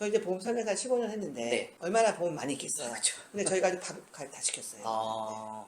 저 이제 보험 설계사 15년 했는데 네. 얼마나 보험 많이 있겠어요. 그렇죠. 근데 저희가 아주 다, 가- 다 시켰어요. 아.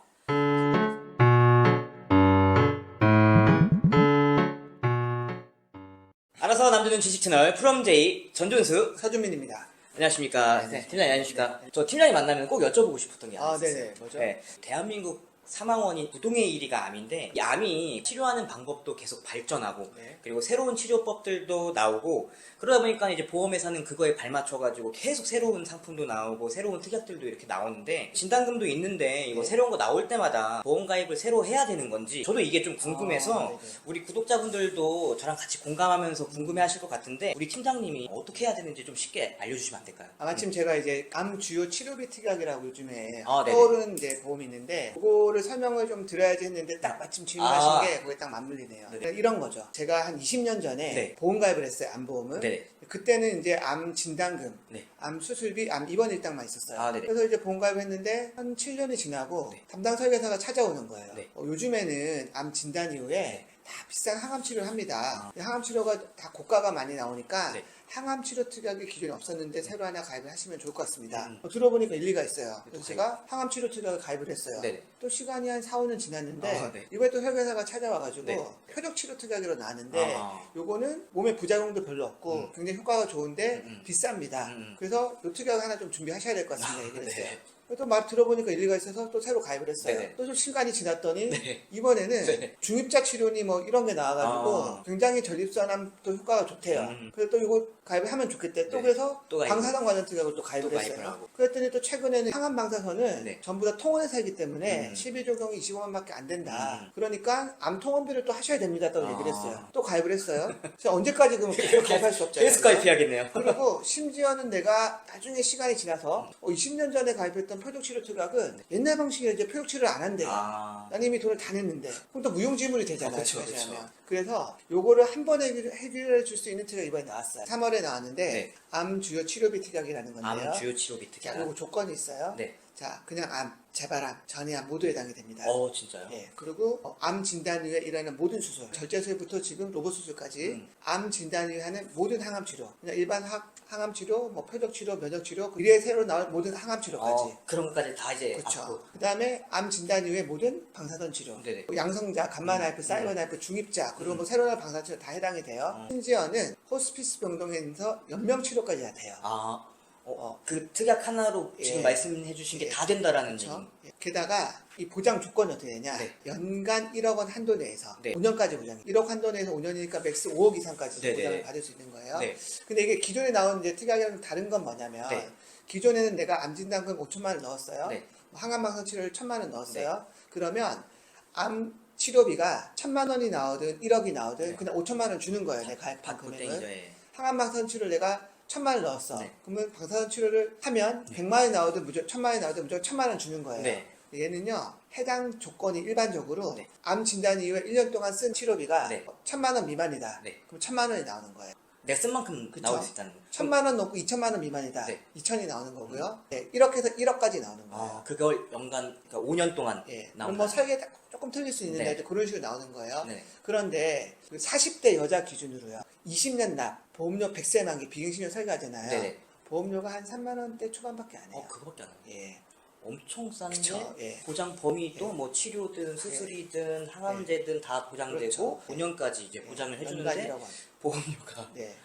알아서 남자는 주식 채널 프롬 제이 전준수 서준민입니다. 안녕하십니까 네, 네. 팀장님 안녕하십니까 저 팀장님 만나면 꼭 여쭤보고 싶었던 게 하나 아, 있어요 네네. 뭐죠? 네, 대한민국 사망원인 부동의 1위가 암인데 이 암이 치료하는 방법도 계속 발전하고 네. 그리고 새로운 치료법들도 나오고 그러다 보니까 이제 보험회사는 그거에 발맞춰가지고 계속 새로운 상품도 나오고 새로운 특약들도 이렇게 나오는데 진단금도 있는데 이거 네. 새로운 거 나올 때마다 보험 가입을 새로 해야 되는 건지 저도 이게 좀 궁금해서 아, 네네. 우리 구독자분들도 저랑 같이 공감하면서 궁금해하실 것 같은데 우리 팀장님이 어떻게 해야 되는지 좀 쉽게 알려주시면 안 될까요? 아, 마침 제가 이제 암 주요 치료비 특약이라고 요즘에 아. 떠오르는 이제 보험이 있는데 그거를 설명을 좀 드려야지 했는데 딱 마침 질문하신 아. 게 그게 딱 맞물리네요. 네네. 이런 거죠. 제가 한 20년 전에 네. 보험 가입을 했어요. 암 보험을. 네네. 그때는 이제 암 진단금, 네. 암 수술비, 암 입원 일당만 있었어요. 아, 네네. 그래서 이제 보험 가입을 했는데 한 7년이 지나고 네. 담당 설계사가 찾아오는 거예요. 네. 어, 요즘에는 암 진단 이후에 네. 다 비싼 항암 치료를 합니다. 항암 치료가 다 고가가 많이 나오니까 네. 항암 치료 특약이 기존에 없었는데 새로 하나 가입을 하시면 좋을 것 같습니다. 음. 어, 들어보니까 일리가 있어요. 그래서 또 제가 항암 치료 특약을 가입을 했어요. 네네. 또 시간이 한 4, 5년 지났는데 아, 네. 이번에 또 설계사가 찾아와가지고 네. 표적 치료 특약으로 나왔는데 아. 요거는 몸에 부작용도 별로 없고 음. 굉장히 효과가 좋은데 음, 음. 비쌉니다. 음, 음. 그래서 요 특약 하나 좀 준비하셔야 될 것 같습니다. 했어요. 네. 또말 들어보니까 일리가 있어서 또 새로 가입을 했어요. 네네. 또 좀 시간이 지났더니 네. 이번에는 네. 중입자 치료니 뭐 이런 게 나와가지고 아. 굉장히 전립선암도 효과가 좋대요. 음. 그래서 또 이거 가입을 하면 좋겠대. 또 네. 그래서 또 가입을- 방사선 관련 특약을 또 가입을 또 가입을 했어요. 하고. 그랬더니 또 최근에는 항암 방사선은 네. 전부 다 통원에서 하기 때문에 음. 12조경이 25만밖에 안 된다. 음. 그러니까 암 통원비를 또 하셔야 됩니다. 또 아. 얘기를 했어요. 또 가입을 했어요. 그래서 언제까지 그럼 계속 가입할 수 없잖아요. 계속 가입해야겠네요. 그리고 심지어는 내가 나중에 시간이 지나서 어, 20년 전에 가입했던 표적치료 특약은 옛날 방식에 이제 표적치료를 안 한대요. 아. 난 이미 돈을 다 냈는데 그럼 또 무용지물이 되잖아요. 아, 그쵸, 그쵸. 하면. 그래서 요거를 한 번에 해결- 해결해 줄 수 있는 특약이 이번에 나왔어요. 3월에 나왔는데 네. 암 주요 치료비 특약이라는 건데요. 암 주요 치료비 자, 특약. 그리고 조건이 있어요. 네. 자, 그냥 암, 재발암, 전이암 모두 해당이 됩니다. 어 진짜요? 예, 그리고 어, 암 진단 후에 일하는 모든 수술, 절제술부터 지금 로봇 수술까지 음. 암 진단 후에 하는 모든 항암 치료, 그냥 일반 하- 항암 치료, 뭐 표적 치료, 면역 치료, 미래에 새로 나올 모든 항암 치료까지. 어, 그런 것까지 다 이제 그렇죠. 그다음에 암 진단 이후에 모든 방사선 치료, 네네. 뭐 양성자, 감마 나이프, 음. 사이버 나이프, 중입자, 그리고 뭐 새로 나올 방사선 치료 다 해당이 돼요. 음. 심지어는 호스피스 병동에서 연명 치료까지 다 돼요. 아. 어, 어. 그 특약 하나로 지금 예. 말씀해 주신 게 예. 다 된다라는 그렇죠? 얘기. 예. 게다가 이 보장 조건이 어떻게 되냐? 네. 연간 1억 원 한도 내에서 네. 5년까지 보장. 1억 한도 내에서 5년이니까 맥스 5억 이상까지 네, 네, 보장을 네. 받을 수 있는 거예요. 네. 근데 이게 기존에 나온 이제 특약이랑 다른 건 뭐냐면 네. 기존에는 내가 암 진단금 5천만 원 넣었어요. 네. 항암방사선 치료를 1천만 원 넣었어요. 그러면 암 치료비가 1천만 원이 나오든 1억이 나오든 네. 그냥 5천만 원 주는 거예요. 내가 가입한 받고 금액을. 예. 항암방사선 치료를 내가 천만 원 넣었어. 네. 그러면 방사선 치료를 하면 백만 원이 나오든 무조건 천만 원이 나오든 무조건 천만 원 주는 거예요. 네. 얘는요 해당 조건이 일반적으로 네. 암 진단 이후에 1년 동안 쓴 치료비가 네. 천만 원 미만이다. 네. 그럼 천만 원이 나오는 거예요. 내가 쓴 만큼 그쵸. 나올 수 있다는 거. 천만 원 넣고 2천만 원 미만이다. 네. 2천이 나오는 거고요. 네, 이렇게 해서 1억까지 나오는 거예요. 아, 그걸 연간 그러니까 5년 동안 예. 나온다. 뭐 설계 조금 틀릴 수 있는데 네. 그런 식으로 나오는 거예요. 네. 그런데 그 40대 여자 기준으로요. 20년 납, 보험료 100세 만기 비갱신료 설계하잖아요. 네네. 보험료가 한 3만 원대 초반밖에 안 해요. 어, 그거밖에 안 해요. 예. 엄청 싼데 그쵸, 예. 보장 범위도 뭐 치료든 수술이든 항암제든 다 보장되고 그렇죠. 5년까지 이제 보장을 해주는데 연간이라고 합니다. 보험료가 네.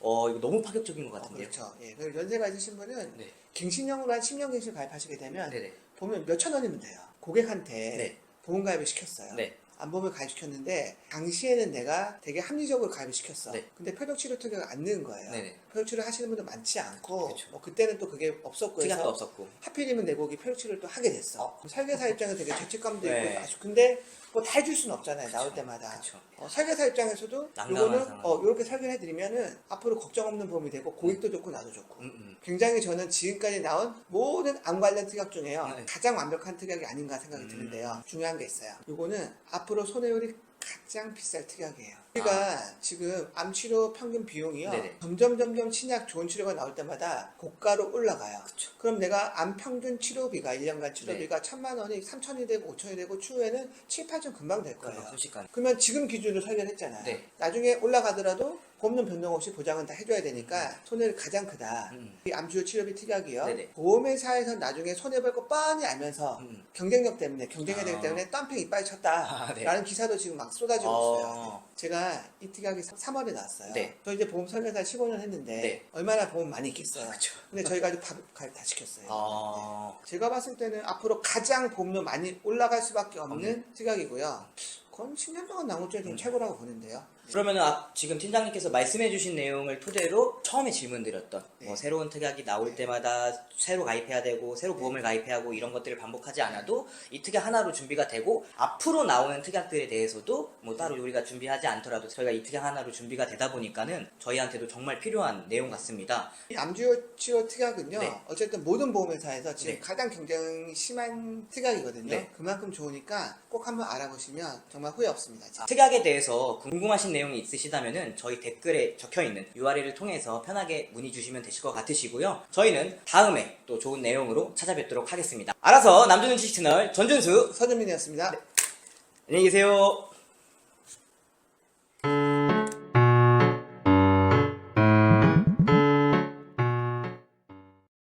어 이거 너무 파격적인 것 어, 같은데요. 그렇죠. 예. 그리고 연세가 있으신 분은 네. 갱신형으로 한 10년 갱신 가입하시게 되면 네네. 보면 몇천 원이면 돼요. 고객한테 네. 보험 가입을 시켰어요. 네. 안보험을 가입시켰는데 당시에는 내가 되게 합리적으로 가입을 시켰어. 네. 근데 표적 치료 특약을 안 넣은 거예요. 네네. 표적치료 하시는 분들 많지 않고 그쵸. 뭐 그때는 또 그게 없었고 특약도 해서 없었고. 하필이면 내고 기 표적치료를 또 하게 됐어. 어. 설계사 입장에서 되게 죄책감도 네. 있고 아주 근데 뭐 다 해줄 수는 없잖아요. 나올. 때마다. 그쵸. 어, 설계사 입장에서도 난감한 요거는 상황. 어, 이렇게 설계를 해드리면은 앞으로 걱정 없는 보험이 되고 고객도 좋고 나도 좋고 음, 음. 굉장히 저는 지금까지 나온 모든 암 관련 특약 중에요 네. 가장 완벽한 특약이 아닌가 생각이 음. 드는데요 중요한 게 있어요 요거는 앞으로 손해율이 가장 비쌀 특약이에요 우리가 지금 암 치료 평균 비용이요 아. 네네. 점점 점점 신약 좋은 치료가 나올 때마다 고가로 올라가요 그쵸. 그럼 내가 암 평균 치료비가 1년간 네. 치료비가 천만 원이 3천이 되고 5천이 되고 추후에는 7, 8천 금방 될 거예요 순식간. 그러면 지금 기준으로 설계를 했잖아요. 네. 나중에 올라가더라도 보험료 변동 없이 보장은 다 해줘야 되니까 손해를 가장 크다. 음. 이 암주요 치료비 특약이요. 네네. 보험회사에서 나중에 손해볼 거 뻔히 알면서 음. 경쟁력 때문에 경쟁해야 되기 아. 때문에 덤핑 이빨 쳤다. 아, 네. 라는 기사도 지금 막 쏟아지고 어. 있어요. 제가 이 특약이 3월에 나왔어요. 네. 저 이제 보험 설계사 15년 했는데 네. 얼마나 보험 많이 있겠어요. 그렇죠. 근데 저희가 아주 밥 가입 다 시켰어요. 어, 제가 봤을 때는 앞으로 가장 보험료 많이 올라갈 수밖에 없는. 특약이고요. 그건 10년 동안 나온 것 중에 좀 최고라고 보는데요. 그러면은 아, 지금 팀장님께서 말씀해주신 내용을 토대로 처음에 질문드렸던 네. 뭐 새로운 특약이 나올 때마다 새로 가입해야 되고 새로 보험을 가입해야 하고 이런 것들을 반복하지 않아도 이 특약 하나로 준비가 되고 앞으로 나오는 특약들에 대해서도 뭐 따로 우리가 준비하지 않더라도 저희가 이 특약 하나로 준비가 되다 보니까는 저희한테도 정말 필요한 내용 같습니다. 이 암주요 치료 특약은요. 네. 어쨌든 모든 보험회사에서 지금 네. 가장 경쟁이 심한 특약이거든요. 네. 그만큼 좋으니까 꼭 한번 알아보시면 정말 후회 없습니다. 특약에 대해서 궁금하신 내용이 있으시다면은 저희 댓글에 적혀 있는 URL을 통해서 편하게 문의 주시면 되실 것 같으시고요. 저희는 다음에 또 좋은 내용으로 찾아뵙도록 하겠습니다. 알아서 남준은 지식 채널 전준수 서준민이었습니다. 안녕히 계세요.